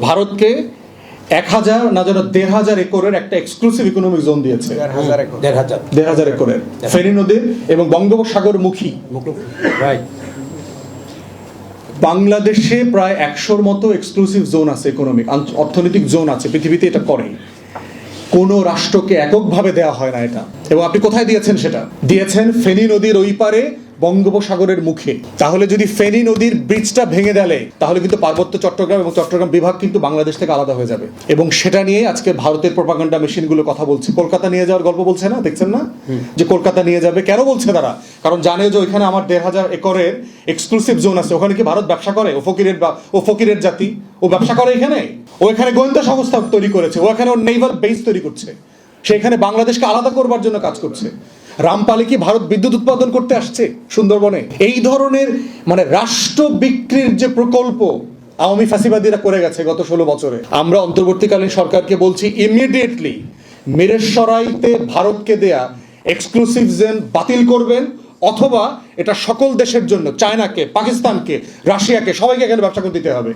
ভারতকে এক হাজার না যেন দেড় হাজার একরের একটা এক্সক্লুসিভ ইকোনমিক জোন দিয়েছে। দেড় হাজার একরের। ফেনী নদীর এবং বঙ্গোপসাগর মুখী। বাংলাদেশে প্রায় একশোর মতো এক্সক্লুসিভ জোন আছে ইকোনমিক অর্থনৈতিক জোন আছে পৃথিবীতে এটা করে কোনো রাষ্ট্রকে এককভাবে দেওয়া হয় না এটা। এবং আপনি কোথায় দিয়েছেন সেটা? দিয়েছেন ফেনী নদীর ওই পারে বঙ্গোপসাগরের মুখে। তাহলে যদি ফেনী নদীর ব্রিজটা ভেঙে দেলে তাহলে কিন্তু পার্বত্য চট্টগ্রাম এবং চট্টগ্রাম বিভাগ কিন্তু বাংলাদেশ থেকে আলাদা হয়ে যাবে। এবং সেটা নিয়ে আজকে ভারতের প্রপাগান্ডা মেশিনগুলো কথা বলছে। কলকাতা নিয়ে যাওয়ার গল্প বলছে না? দেখছেন না? যে কলকাতা নিয়ে যাবে। কেন বলছে তারা? কারণ জানে যে ওইখানে আমার দেড় হাজার একরের এক্সক্লুসিভ জোন আছে। ওখানে কি ভারত ব্যবসা করে? ও ফকিরের ও ফকিরের জাতি। ও ব্যবসা করে এখানে? ও এখানে গোয়েন্দা সংস্থা তৈরি করেছে। ও এখানে ওর নেইভার বেস তৈরি করছে। সেখানে বাংলাদেশকে আলাদা করবার জন্য কাজ করছে। রামপালে কি ভারত বিদ্যুৎ উৎপাদন করতে আসছে সুন্দরবনে? এই ধরনের মানে রাষ্ট্র বিক্রির যে প্রকল্প আওয়ামী ফাঁসিবাদীরা করে গেছে গত ষোলো বছরে। আমরা অন্তর্বর্তীকালীন সরকারকে বলছি ইমিডিয়েটলি মিরেশ্বরাইতে ভারতকে দেয়া এক্সক্লুসিভ জেন বাতিল করবেন, অথবা এটা সকল দেশের জন্য, চায়নাকে, পাকিস্তানকে, রাশিয়াকে, সবাইকে এখানে ব্যবসা করতে দিতে হবে।